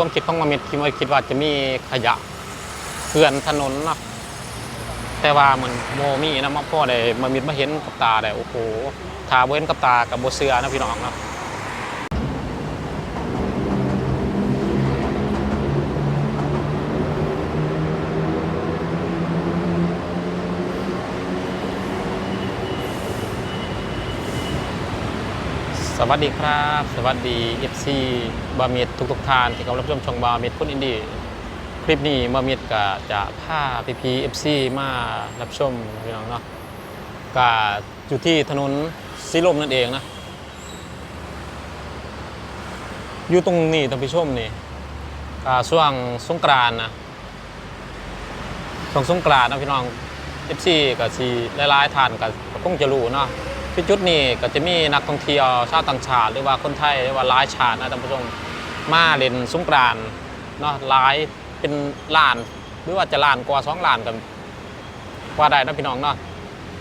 ความคิดของมามิดคิดว่าคิดว่าจะมีขยะเกลื่อนถนนเนาะแต่ว่ามันโมมีนะมาพ่อได้มามิดมาเห็นกับตาได้โอ้โหถ้าบ่เห็นกับตากับบ่เสือนะพี่น้องเนาะ สวัสดีครับ สวัสดี FC บามิดทุกๆท่านที่กำลังรับชมช่องบามิดคนอินดี้คลิปนี้บามิดก็จะพาพีพีเอฟซีมารับชมพี่น้องเนาะก็อยู่ที่ถนนสีลมนั่นเองนะอยู่ตรงนี้ท่านผู้ชมนี่ก็ช่วงสงกรานนะช่วงสงกรานนะพี่น้องเอฟซีก็สีหลายๆท่านก็ก็คงจะรู้เนาะ ที่จุดนี้ก็จะมีนักท่องเที่ยวชาวต่างชาติ หรือว่าคนไทยหรือว่าหลายชาตินะท่านผู้ชมมาเล่นสงกรานต์เนาะหลายเป็นล้านหรือว่าจะล้านกว่าสองล้านกันว่าได้นะพี่น้องเนาะ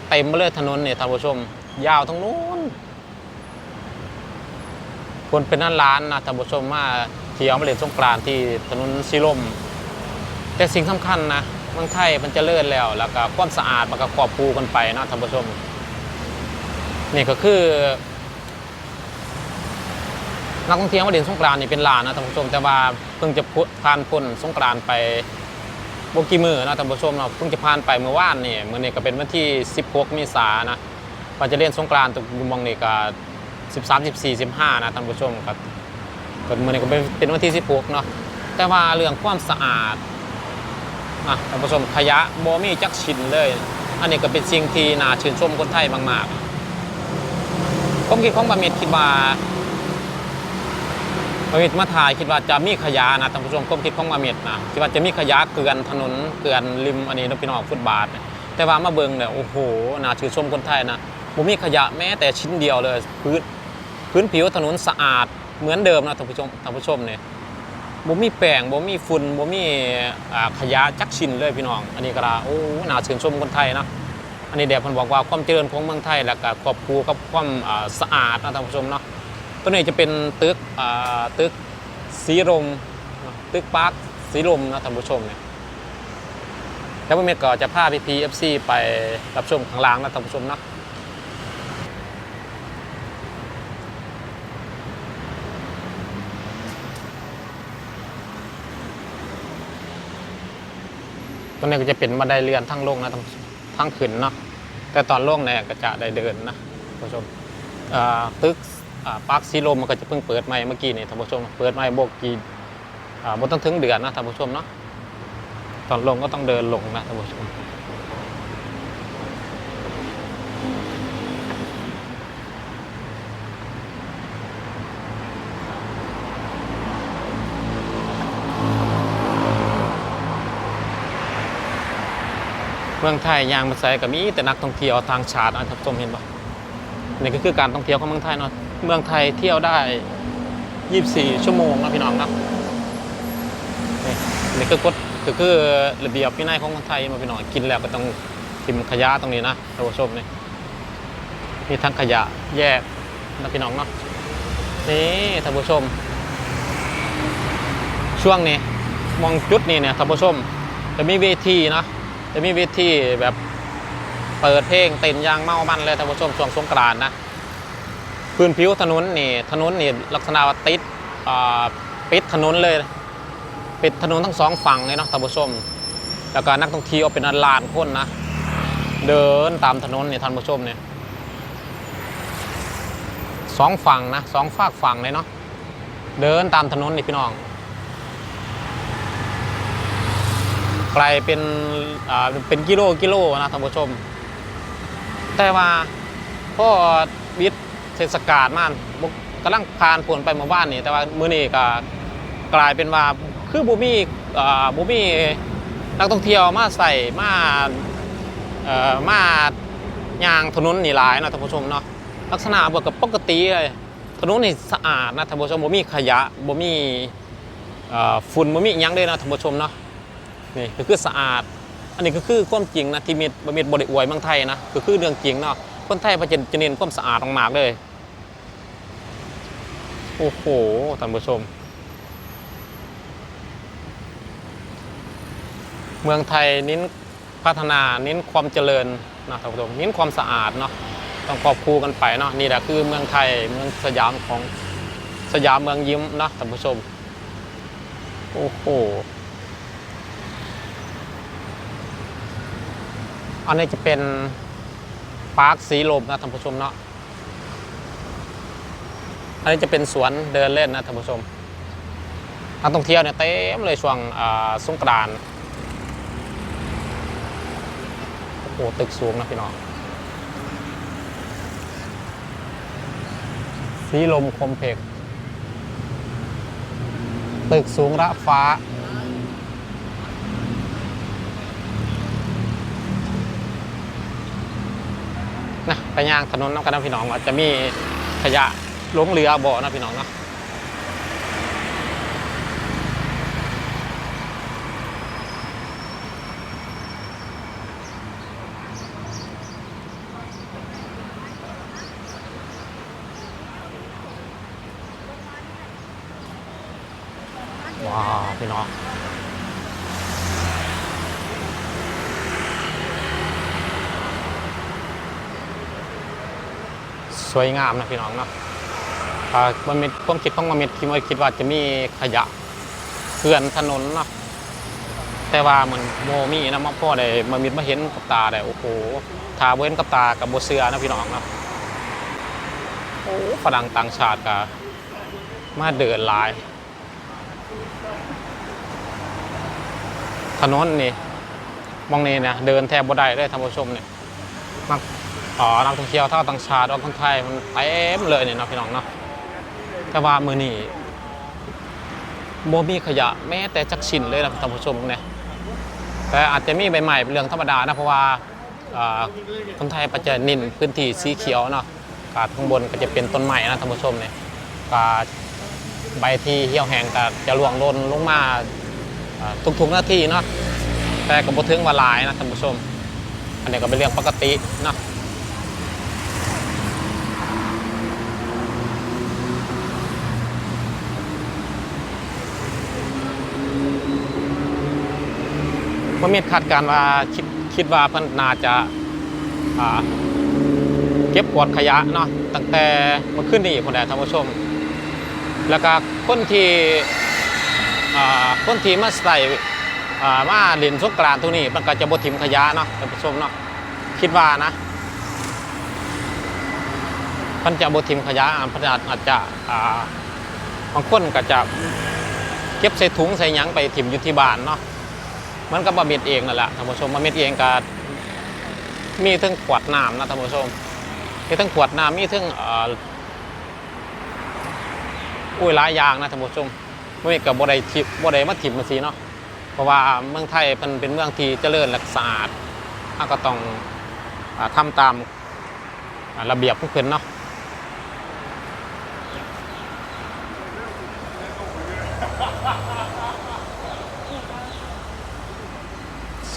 เต็มเลยถนนเนี่ยท่านผู้ชม ยาวทั้งนู้นคนเป็นนั่นล้านนะท่านผู้ชมมาเที่ยวมาเล่นสงกรานต์ที่ถนนสีลม แต่สิ่งสำคัญนะเมืองไทยมันจะเลื่อนแล้ว แล้วก็ความสะอาดมันก็ควบคู่กันไปนะท่านผู้ชม นี่ก็คือ นักท่องเที่ยวมาเล่นสงกรานนี่เป็นล้านนะท่านผู้ชมแต่ว่าเพิ่งจะพ้นผ่านพ้นสงกรานไปบกี่มือนะท่านผู้ชมเนาเพิ่งจะผ่านไปเมื่อวานนี่เมื่อนี้ก็เป็นวันที่ 16เมษายนนะว่าจะเล่นสงกรานต์ตรงมองนี่ก็13 14 15นะท่านผู้ชมครับก็เมื่อนี้ก็เป็นเป็นวันที่ 16เนาะแต่ว่าเรื่องความสะอาดนะท่านผู้ชมขยะบ่มีจักชินเลย อันนี้ก็เป็นสิ่งที่น่าชื่นชมคนไทยมากๆ ผมคิดของบะเม็ดคิดว่าบะเม็ดมาถ่ายคิดว่าจะมีขยะนะท่านผู้ชมผมคิดของบะเม็ดนะคิดว่าจะมีขยะเกลื่อนถนนเกลื่อนริมอันนี้นะพี่น้องฟุตบาท แต่ว่ามาเบิ่งเนี่ยโอ้โหน่าชื่นชมคนไทยนะบ่มีขยะแม้แต่ชิ้นเดียวเลยพื้นพื้นผิวถนนสะอาดเหมือนเดิมนะท่านผู้ชมท่านผู้ชมเนี่ยบ่มีแป้งบ่มีฝุ่นบ่มีขยะจักชิ้นเลยพี่น้อง อันนี้ก็ละโอ้น่าชื่นชมคนไทยนะ อันนี้เดี๋ยวผมบอกว่าความเจริญของเมืองไทย แล้วก็ควบคูกับความสะอาดนะท่านผู้ชมเนาะตัวนี้จะเป็นตึกตึกสีลมตึกปาร์คสีลมนะท่านผู้ชมเนี่ยแล้วผมก็จะพาพี่พีเอฟซีไปรับชมข้างล่างนะท่านผู้ชมเนาะตัวนี้ก็จะเป็นบันไดเลื่อนทั้งโลงนะท่านผู้ชม ทางขึ้นเนาะแต่ตอนลงเนี่ยก็จะได้เดินนะท่านผู้ชมอ่าตึกอ่าปาร์คซีโรมมันก็จะเพิ่งเปิดใหม่เมื่อกี้นี่ท่านผู้ชมเปิดใหม่โบกีอ่าบนต้องถึงเดือนนะท่านผู้ชมเนาะตอนลงก็ต้องเดินลงนะท่านผู้ชม เมืองไทยยางมาใส่กับมีแต่นักท่องเที่ยวทางชาตินะท่านผู้ชมเห็นปะนี่ก็คือการท่องเที่ยวของเมืองไทยเนาะเมืองไทยเที่ยวได้ 24 ชั่วโมงนะพี่น้องนะนี่นี่คือกฎก็คือระเบียบวินัยของคนไทยมาพี่น้องกินแล้วก็ต้องทิ้งขยะตรงนี้นะท่านผู้ชมนี่มีทั้งขยะแยกนะพี่น้องเนาะนี่ท่านผู้ชม ช่วงนี้มองจุดนี้เนี่ยท่านผู้ชมจะมีเวทีนะ จะมีเวทีแบบเปิดเพลงเต้นยางเมามันเลยท่านผู้ชมช่วงสงกรานต์นะพื้นผิวถนนนี่ถนนนี่ลักษณะว่าติดปิดถนนเลย ปิดถนนทั้งสองฝั่งเลยเนาะท่านผู้ชม แล้วก็นักท่องเที่ยวเป็นอันลานคนนะ เดินตามถนนนี่ท่านผู้ชมเนี่ยสองฝั่งนะสองฝากฝั่งเลยเนาะเดินตามถนนนี่พี่น้อง ไกลเป็นอ่าเป็นกิโลกิโลนะท่านผู้ชม แต่ว่าพ่อวิทย์เทศกาลมานกำลังผ่านผลไปเมื่อวานนี่แต่ว่ามื้อนี้ก็กลายเป็นว่าคือบ่มีอ่าบ่มีนักท่องเที่ยวมาใส่มาเอ่อมาย่างถนนนี่หลายนะท่านผู้ชมเนาะลักษณะบ่กับปกติเลยถนนนี่สะอาดนะท่านผู้ชมบ่มีขยะบ่มีเอ่อฝุ่นบ่มีอิหยังเลยนะท่านผู้ชมเนาะ นี่ก็คือสะอาด อันนี้ก็คือความจริงนะที่มีบมีบริอวยเมืองไทยนะก็คือเรื่องจริงเนาะคนไทยพระเจนจะเน้นความสะอาดมากๆเลย โอ้โหท่านผู้ชม เมืองไทยเน้นพัฒนาเน้นความเจริญนะท่านผู้ชมเน้นความสะอาดเนาะต้องควบคู่กันไปเนาะนี่แหละคือเมืองไทยเมืองสยามของสยามเมืองยิ้มนะท่านผู้ชม โอ้โห อันนี้จะเป็นปาร์คสีลมนะท่านผู้ชมเนาะ อันนี้จะเป็นสวนเดินเล่นนะท่านผู้ชมนักท่องเที่ยวเนี่ยเต็มเลยช่วงสงกรานต์โอ้โหตึกสูงนะพี่น้อง สีลมคมเพกตึกสูงระฟ้า นะไปย่างถนนน้ำกันนะพี่น้องว่าจะมีขยะลงเรือบ่อนะพี่น้องเนาะว้าวพี่น้อง สวยงามนะพี่น้องเนาะอ่ามันมีความคิดของมันมีคิดว่าคิดว่าจะมีขยะเกลื่อนถนนเนาะแต่ว่ามันโมมีนะมาพ่อได้มามิดมาเห็นกับตาได้โอ้โหทาเห็นกับตากับโบเสือนะพี่น้องเนาะโอ้ฝรั่งต่างชาติก็มาเดินลาย ถนนนี่มองนี่นี่ยเดินแทบบ่ได้เลยท่านผู้ชมเนี่ยมัก อ๋อนักท่องเที่ยวท่าต่างชาติออกคนไทยมันเต็มเลยเนี่ยนะพี่น้องเนาะแต่ว่ามือนี่โมมีขยะแม้แต่จักชินเลยนะท่านผู้ชมเนี่ยแต่อาจจะมีใบใหม่เป็นเรื่องธรรมดานะเพราะว่าคนไทยปัจจัยนินพื้นที่สีเขียวเนาะกาดข้างบนก็จะเป็นต้นไม้นะท่านผู้ชมเนี่ยกาใบที่เหี่ยวแห้งก็จะร่วงล่นลงมาอ่าทุกๆหน้าที่เนาะแต่ก็บ่ถึงว่าหลายนะท่านผู้ชม อันนี้ก็เป็นเรื่องปกติเนาะ ว่ามีคาดการว่าคิดคิดว่าเพิ่นนาจะาเก็บกวาดขยะเนาะตั้งแต่เมื่อคืนนี้คนแดท่านผู้ชม แล้วก็คนที่คนที่มาใส่อ่ามาเล่นสงกรานตรงนี้มันก็จะบ่ถิ่มขยะเนาะท่านผู้ชมเนาะคิดว่านะพิ่นจะบ่ถิ่มขยะพิ่นอาจอาจจะอ่าบางคนก็จะเก็บใส่ถุงใส่ยังไปถิ่มอยู่ที่บ้านเนาะ มันก็บะเม็ดเองนั่นแหละท่านผู้ชมบะเม็ดเองก็มีทั้งขวดน้ำนะท่านผู้ชมมีทั้งขวดน้ำมีทั้งอุ้ยหลายอย่างนะท่านผู้ชมไม่กับบไดทิบบ่ได้มาถิ่มมาสีเนาะเพราะว่าเมืองไทยมันเป็นเมืองที่เจริญและสะอาดเราก็ต้องอาทำตามระเบียบผู้เพิ่นเนาะ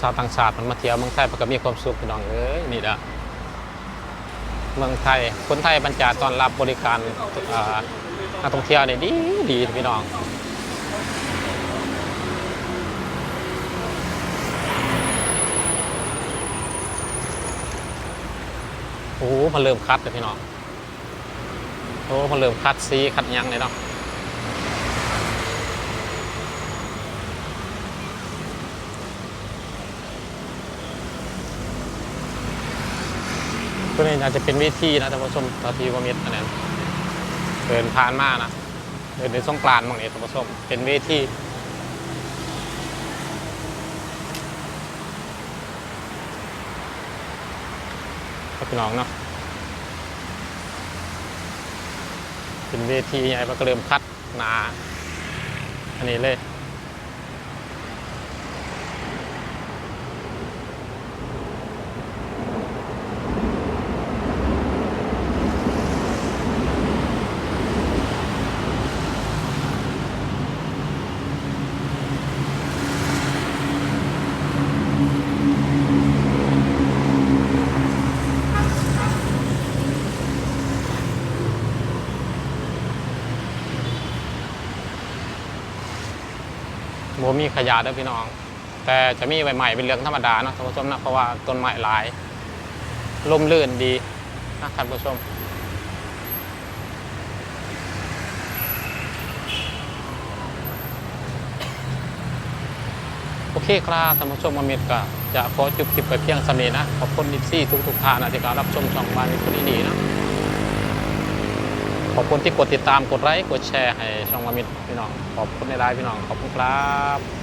ชาวต่างชาติมันมาเที่ยวเมืองไทยมันก็มีความสุขพี่น้องเอ้ยนี่แหละเมืองไทยคนไทยบรรจาตอนรับบริการอานักท่องเที่ยวเนี่ยดีดีพี่น้องโอ้โหมันเริ่มคัดเลยพี่น้องโอ้มันเริ่มคัดซีคัดยังเลยเนาะ ตัวนี้อาจจะเป็นวิธีนะท่านผู้ชมตาทีวามิดอันนั้นเดินผ่านมานะเดินในสงกรานต์บางนี้ท่านผู้ชมเป็นเวทีพี่น้องเนาะเป็นเวทีใหญ่มันก็เริ่มคัดหนา อันนี้เลย โมมีขยะเด้อพี่น้อง แต่จะมีใบใหม่เป็นเรื่องธรรมดาเนาะท่านผู้ชมนะเพราะว่าต้นไม้หลายลมลื่นดีนะท่านผู้ชมโอเคครับท่านผู้ชมมาเม็ดก็จะขอจุบคลิปไปเพียงสำนี้นะ ขอบคุณนิซี่ทุกทุกๆท่านนะที่การรับชมช่องบ้านในคนนี้นะ ขอบคุณที่กดติดตามกดไลค์กดแชร์ให้ช่องมามิดพี่น้อง ขอบคุณในไลน์พี่น้อง ขอบคุณครับ